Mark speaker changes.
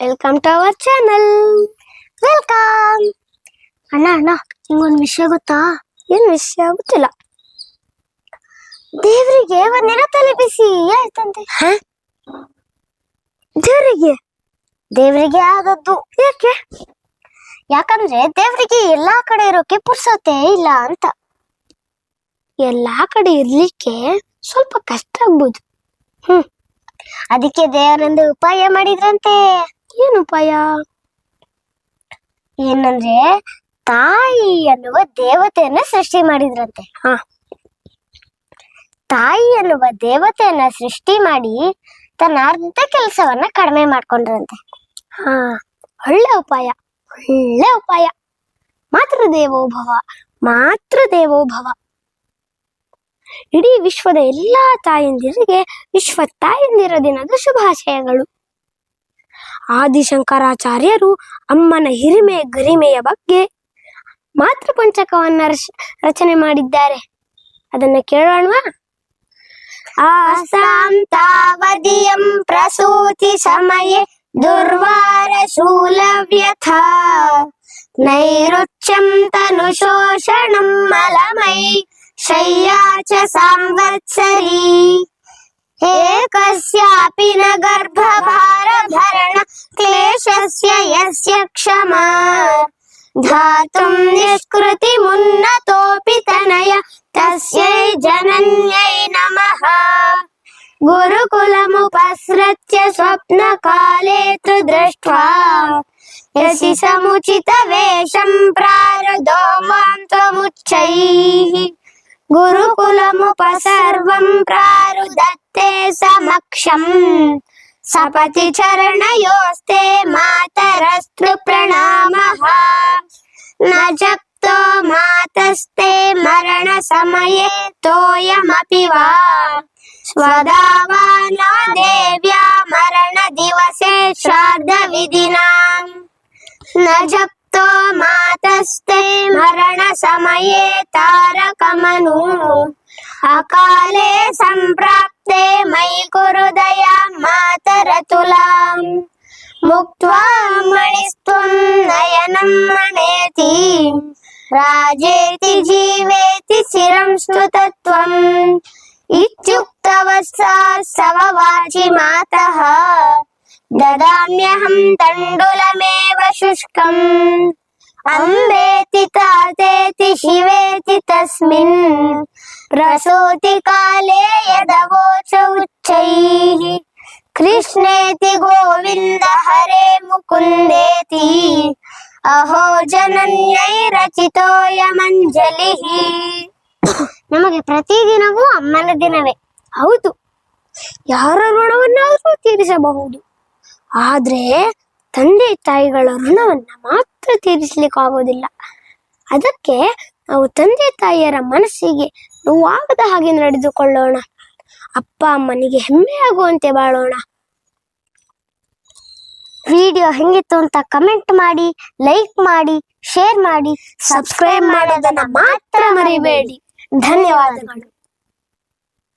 Speaker 1: Welcome to our channel welcome ಅಣ್ಣ ಅಣ್ಣ ನಿಂಗೊಂದು ವಿಷಯ ಗೊತ್ತಾ? ಏನ್ ವಿಷಯ? ಗೊತ್ತಿಲ್ಲ. ದೇವರಿಗೆ ಒಂದಿನ ತಲೆ ಬಿಸಿ ಆಯ್ತಂತೆ ದೇವರಿಗೆ? ದೇವರಿಗೆ ಆದದ್ದು ಯಾಕೆ? ಯಾಕಂದ್ರೆ ದೇವರಿಗೆ ಎಲ್ಲಾ ಕಡೆ ಇರೋಕೆ ಪುರ್ಸತೆ ಇಲ್ಲ ಅಂತ. ಎಲ್ಲಾ ಕಡೆ ಇರ್ಲಿಕ್ಕೆ ಸ್ವಲ್ಪ ಕಷ್ಟ ಆಗ್ಬೋದು. ಹ್ಮ್. ಅದಕ್ಕೆ ದೇವರೊಂದು ಉಪಾಯ ಮಾಡಿದ್ರಂತೆ. ಏನು ಉಪಾಯ ಏನಂದ್ರೆ ತಾಯಿ ಅನ್ನುವ ದೇವತೆಯನ್ನ ಸೃಷ್ಟಿ ಮಾಡಿದ್ರಂತೆ. ಹ. ತಾಯಿ ಅನ್ನುವ ದೇವತೆಯನ್ನ ಸೃಷ್ಟಿ ಮಾಡಿ ತನ್ನ ಅರ್ಧ ಕೆಲಸವನ್ನ ಕಡಿಮೆ ಮಾಡ್ಕೊಂಡ್ರಂತೆ. ಹಾ. ಒಳ್ಳೆ ಉಪಾಯ ಒಳ್ಳೆ ಉಪಾಯ. ಮಾತೃ ದೇವೋಭವ ಮಾತೃ ದೇವೋಭವ ಇಡೀ ವಿಶ್ವದ ಎಲ್ಲಾ ತಾಯಂದಿರಿಗೆ ವಿಶ್ವ ತಾಯಂದಿರ ದಿನದ ಶುಭಾಶಯಗಳು. ಆದಿಶಂಕರಾಚಾರ್ಯರು ಅಮ್ಮನ ಹಿರಿಮೆ ಗರಿಮೆಯ ಬಗ್ಗೆ ಮಾತೃಪಂಚಕವನ್ನ ರಚ- ರಚನೆ ಮಾಡಿದ್ದಾರೆ ಅದನ್ನ ಕೇಳೋಣವಾ ಆಸಾಂ ತಾವದಿಯಂ ಪ್ರಸೂತಿ ಸಮಯೇ ದುರ್ವಾರ ಶೂಲವ್ಯಥ ನೈರುಚ್ಯಂ ತನು ಶೋಷಣಂ ಮಲಮೈ ಶಯ್ಯಾ ಚ ಸಂವತ್ಸರಿ एकस्यापि न गर्भभारभरण పురుషస్య యస్య క్షమా ధాతుం నిష్కృతిమున్నతోపి తనయ తస్యై జనన్యై నమః గురుకులముపసృత్య స్వప్నకాలే తు దృష్ట్వా యసి సముచిత వేషం ప్రారదో మాం త్వముచ్చైః గురుకులముపసర్వం ప్రారుదత్తే సమక్షం सपति चरणयोस्ते मातरस्तु प्रणामः। न जप्तो मातस्ते मरणसमये तोयमपि वा। स्वदा वा न देव्या मरणदिवसे श्राद्धविधिनाम्। न जप्तो मातस्ते मरणसमये तारकमनु। अकाले सम्प्राप्ते मयि कुरु दया मातरतुलाम् मुक्त्वा मणिस्त्वं नयनं मणेति राजेति जीवेति चिरं स्तुतत्वम् इत्युक्तवत्सा सववाचि मातः ददाम्यहं तण्डुलमेव शुष्कम् अम्बेति तातेति शिवेति तस्मिन् प्रसूतिकाले यदवोच उच्चैः कृष्णेति गोविन्द हरे मुकुन्देति अहो ಜನನ್ಯೈ ರಚಿತೋಯಮಂಜಲಿಃ ನಮಗೆ ಪ್ರತಿದಿನವೂ ಅಮ್ಮನ ದಿನವೇ ಹೌದು ಯಾರ ಋಣವನ್ನಾದರೂ ತೀರಿಸಬಹುದು ಆದ್ರೆ ತಂದೆ ತಾಯಿಗಳ ಋಣವನ್ನ ಮಾತ್ರ ತೀರಿಸಲಿಕ್ಕಾಗೋದಿಲ್ಲ ಅದಕ್ಕೆ ನಾವು ತಂದೆ ತಾಯಿಯರ ಮನಸ್ಸಿಗೆ ನೋವಾಗದ ಹಾಗೆ ನಡೆದುಕೊಳ್ಳೋಣ. ಅಪ್ಪ ಅಮ್ಮನಿಗೆ ಹೆಮ್ಮೆಯಾಗುವಂತೆ ಬಾಳೋಣ. ವಿಡಿಯೋ ಹೆಂಗಿತ್ತು ಅಂತ ಕಮೆಂಟ್ ಮಾಡಿ, ಲೈಕ್ ಮಾಡಿ, ಶೇರ್ ಮಾಡಿ, ಸಬ್ಸ್ಕ್ರೈಬ್ ಮಾಡೋದನ್ನ ಮಾತ್ರ ಮರಿಬೇಡಿ. ಧನ್ಯವಾದಗಳು.